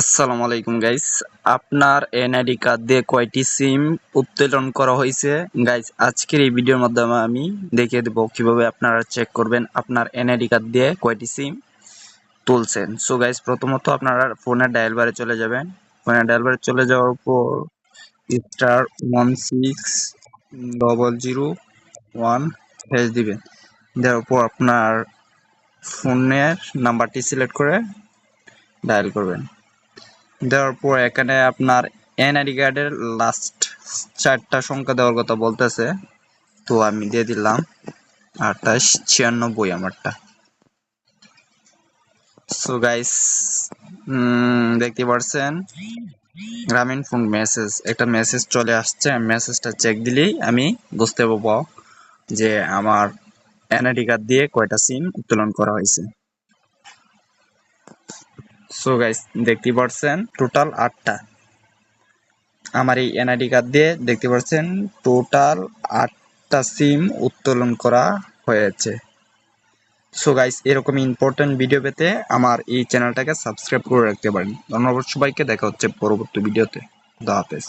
আসসালামু আলাইকুম গাইস আপনার এনআইডি কার্ড দিয়ে কয়টি সিম উত্তোলন করা হয়েছে? গাইস আজকের এই ভিডিওর মাধ্যমে আমি দেখিয়ে দেবো কীভাবে আপনারা চেক করবেন আপনার এনআইডি কার্ড দিয়ে কয়টি সিম তুলছেন। সো গাইস প্রথমত আপনারা ফোনের ডায়াল বারে চলে যাবেন। ফোনের ডায়াল বারে চলে যাওয়ার পর star one six double zero one hash দিবেন। দেওয়ার পর আপনার ফোনের নাম্বারটি সিলেক্ট করে ডায়াল করবেন। দেওয়ার পর এখানে আপনার এনআইডি কার্ডের লাস্ট চারটা সংখ্যা দেওয়ার কথা বলতেছে। তো আমি দিয়ে দিলাম আঠাশ, ছিয়ানব্বই আমারটা। সো গাইস দেখতে পাচ্ছেন গ্রামীণ ফোন মেসেজ একটা মেসেজ চলে আসছে মেসেজটা চেক দিলেই আমি বুঝতে পারব যে আমার এনআইডি কার্ড দিয়ে কয়টা সিম উত্তোলন করা হয়েছে। সো গাইস দেখতে পাচ্ছেন টোটাল আটটা। আমার এই এনআইডি কার্ড দিয়ে দেখতে পাচ্ছেন টোটাল আটটা সিম উত্তোলন করা হয়েছে। সো গাইস এরকম ইম্পর্টেন্ট ভিডিও পেতে আমার এই চ্যানেলটাকে সাবস্ক্রাইব করে রাখতে পারেন। ধন্যবাদ সবাইকে, দেখা হচ্ছে পরবর্তী ভিডিওতে দা হাফেজ।